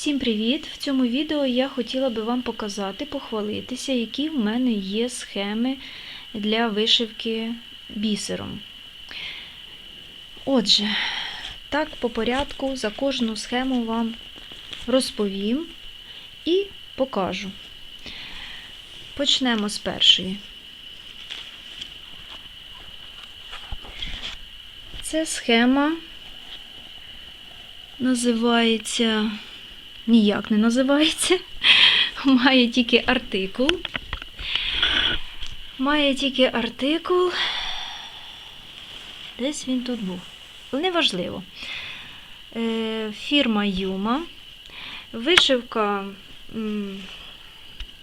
Всім привіт! В цьому відео я хотіла би вам показати, похвалитися, які в мене є схеми для вишивки бісером. Отже, так по порядку за кожну схему вам розповім і покажу. Почнемо з першої. Це схема називається ніяк не називається. Має тільки артикул. Має тільки артикул. Десь він тут був. Неважливо. Е, Фірма Юма. Вишивка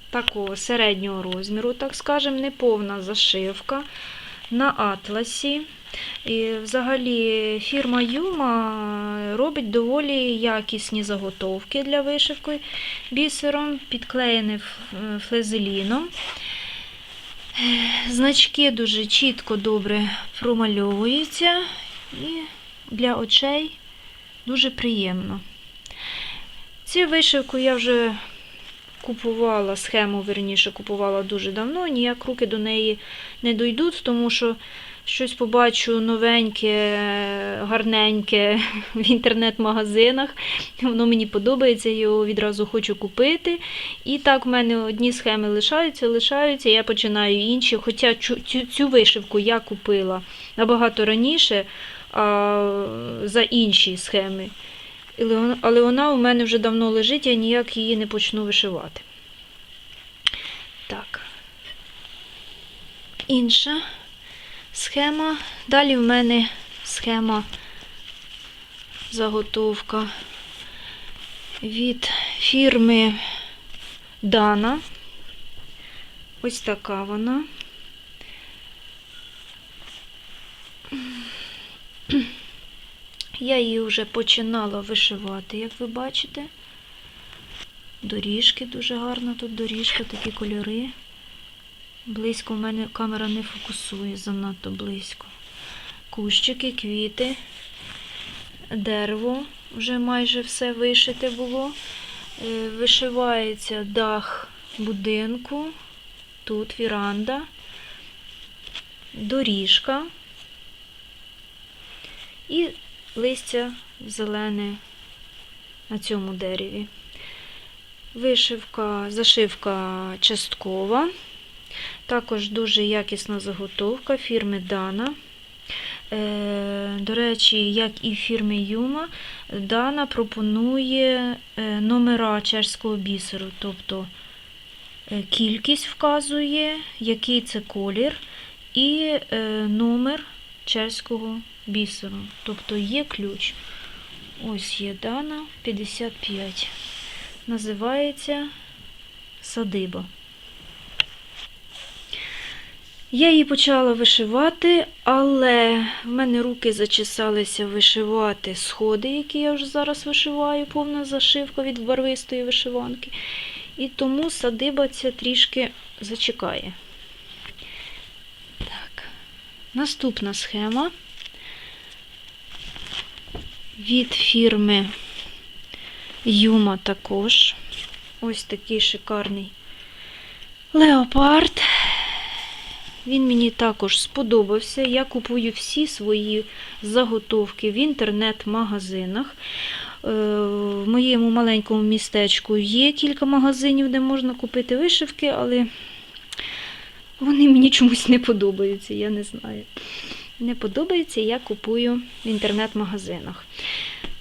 такого середнього розміру, так скажемо, неповна зашивка на атласі. І взагалі фірма Юма робить доволі якісні заготовки для вишивки бісером, підклеєні флезеліном. Значки дуже чітко добре промальовуються і для очей дуже приємно. Цю вишивку я вже купувала, схему верніше купувала дуже давно, ніяк руки до неї не дойдуть, тому що щось побачу новеньке, гарненьке в інтернет-магазинах. Воно мені подобається, я його відразу хочу купити. І так в мене одні схеми лишаються, лишаються, я починаю інші. Хоча цю, цю вишивку я купила набагато раніше а, за інші схеми. Але вона- у мене вже давно лежить, я ніяк її не почну вишивати. Так. Інша схема. Далі в мене схема заготовка від фірми Дана. Ось така вона. Я її вже починала вишивати, як ви бачите. Доріжки дуже гарна тут доріжка, такі кольори. Близько в мене камера не фокусує занадто близько. Кущики, квіти, дерево вже майже все вишите було. Е, Вишивається дах будинку, тут віранда, доріжка і листя зелене на цьому дереві. Вишивка, зашивка часткова. Також дуже якісна заготовка фірми Дана. Е, До речі, як і фірми Юма, Дана пропонує е, номера чешського бісеру, тобто е, кількість вказує, який це колір, і номер чешського бісеру. Тобто є ключ. Ось є Дана 55. Називається садиба. Я її почала вишивати, але в мене руки зачесалися вишивати сходи, які я вже зараз вишиваю, повна зашивка від барвистої вишиванки. І тому садиба ця трішки зачекає. Наступна схема від фірми Юма також. Ось такий шикарний леопард. Він мені також сподобався. Я купую всі свої заготовки в інтернет-магазинах. Е, В моєму маленькому містечку є кілька магазинів, де можна купити вишивки, але вони мені чомусь не подобаються, я не знаю. Не подобається, я купую в інтернет-магазинах.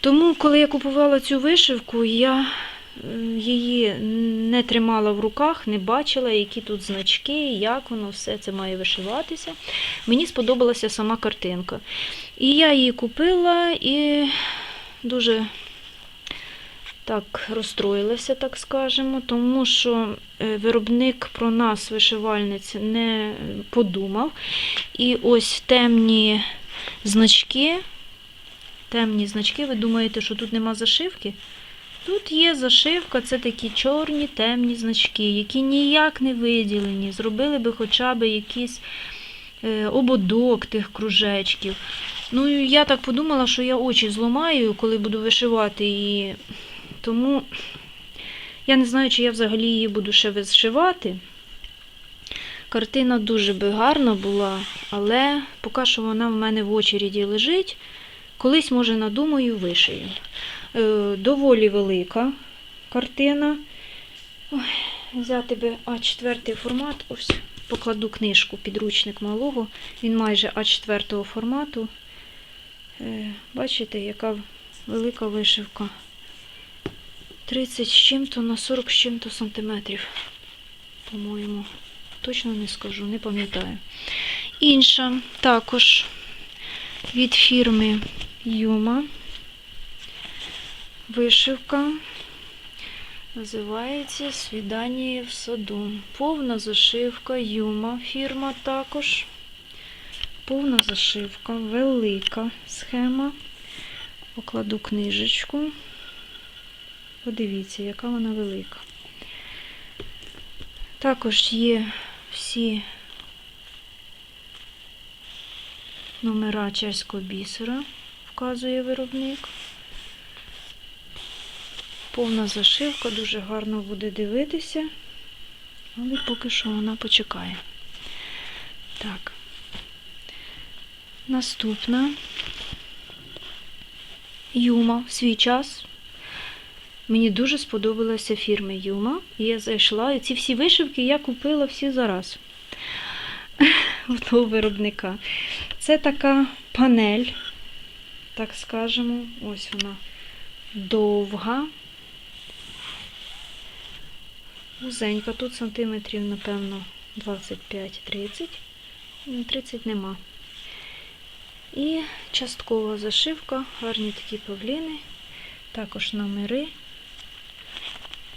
Тому, коли я купувала цю вишивку, я е, її не тримала в руках, не бачила, які тут значки, як воно все це має вишиватися. Мені сподобалася сама картинка. І я її купила і дуже так розстроїлася, так скажемо, тому що е, виробник про нас, вишивальниць, не подумав. І ось темні значки. Темні значки, ви думаєте, що тут нема зашивки? Тут є зашивка, це такі чорні темні значки, які ніяк не виділені. Зробили би хоча б якийсь е, ободок тих кружечків. Ну, я так подумала, що я очі зламаю, коли буду вишивати і Тому я не знаю, чи я взагалі її буду ще вишивати. Картина дуже би гарна була, але поки що вона в мене в очереді лежить. Колись, може, надумаю, вишию. Е, доволі велика картина. Ой, взяти би А4 формат. Ось покладу книжку, підручник малого. Він майже А4 формату. Е, бачите, яка велика вишивка. 30 з чим-то на 40 з чим-то сантиметрів. По-моєму. Точно не скажу, не пам'ятаю. Інша також від фірми Юма. Вишивка. Називається Свідання в саду. Повна зашивка Юма фірма також. Повна зашивка, велика схема. Покладу книжечку. Подивіться, яка вона велика. Також є всі номера чеського бісера, вказує виробник. Повна зашивка, дуже гарно буде дивитися, але поки що вона почекає. Так. Наступна Юма свій час. Мені дуже сподобалася фірма Юма. І я зайшла, і ці всі вишивки я купила всі зараз у того виробника. Це така панель, так скажемо. Ось вона довга. Вузенька, тут сантиметрів, напевно, 25-30. Ну, 30 нема. І часткова зашивка, гарні такі павліни, також номери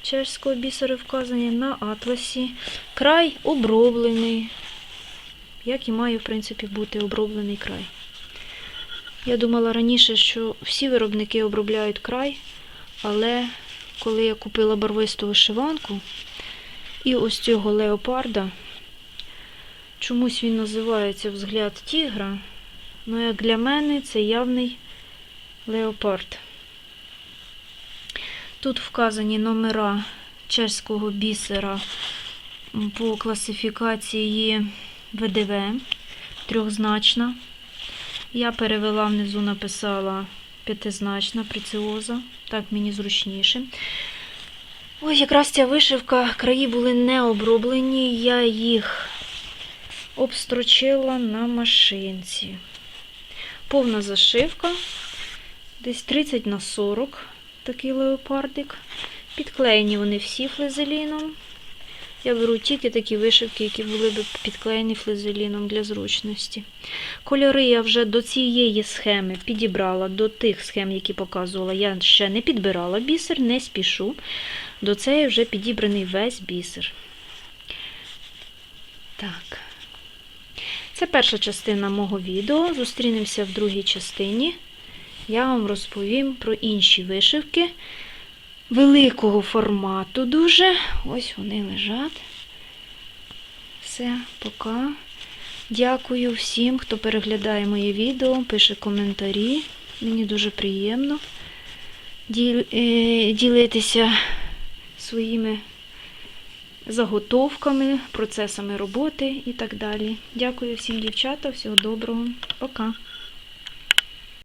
чеського бісера вказані на атласі. Край оброблений, як і має, в принципі, бути оброблений край. Я думала раніше, що всі виробники обробляють край, але коли я купила барвисту вишиванку і ось цього леопарда, чомусь він називається взгляд тігра. Ну, як для мене, це явний леопард. Тут вказані номера чеського бісера по класифікації ВДВ трьохзначна. Я перевела внизу, написала п'ятизначна преціоза, так мені зручніше. Ось якраз ця вишивка, краї були не оброблені, я їх обстрочила на машинці. Повна зашивка, десь 30 на 40 такий леопардик. Підклеєні вони всі флезеліном. Я беру тільки такі вишивки, які були б підклеєні флезеліном для зручності. Кольори я вже до цієї схеми підібрала, до тих схем, які показувала. Я ще не підбирала бісер, не спішу. До цієї вже підібраний весь бісер. Так. Це перша частина мого відео. Зустрінемося в другій частині. Я вам розповім про інші вишивки великого формату дуже. Ось вони лежать. Все, пока. Дякую всім, хто переглядає моє відео, пише коментарі. Мені дуже приємно е, ділитися своїми заготовками, процесами роботи і так далі. Дякую всім, дівчата, всього доброго. Пока.